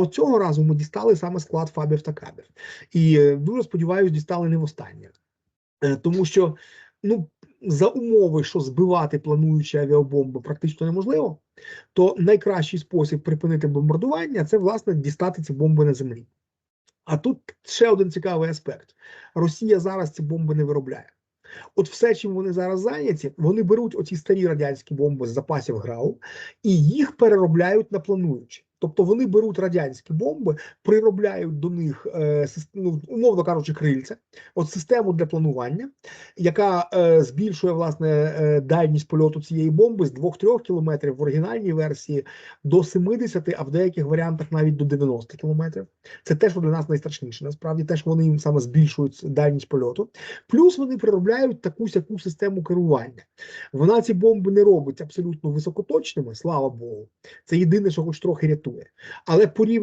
От цього разу ми дістали саме склад ФАБів та КАБів. І дуже сподіваюся, дістали не востаннє. Е, Тому що ну, за умови, що збивати плануючі авіабомби практично неможливо, то найкращий спосіб припинити бомбардування це власне дістати ці бомби на землі. А тут ще один цікавий аспект: Росія зараз ці бомби не виробляє. От все, чим вони зараз зайняті, вони беруть оці старі радянські бомби з запасів ГРАУ і їх переробляють на плануючі. Тобто вони беруть радянські бомби, приробляють до них, е, ну, умовно кажучи, крильця, от систему для планування, яка е, збільшує власне е, дальність польоту цієї бомби з 2-3 кілометрів в оригінальній версії до 70, а в деяких варіантах навіть до 90 кілометрів. Це те, що для нас найстрашніше. Насправді, те, що вони їм саме збільшують дальність польоту. Плюс вони приробляють таку сяку систему керування. Вона ці бомби не робить абсолютно високоточними, слава Богу. Це єдине, що хоч трохи рятує. Але порівняно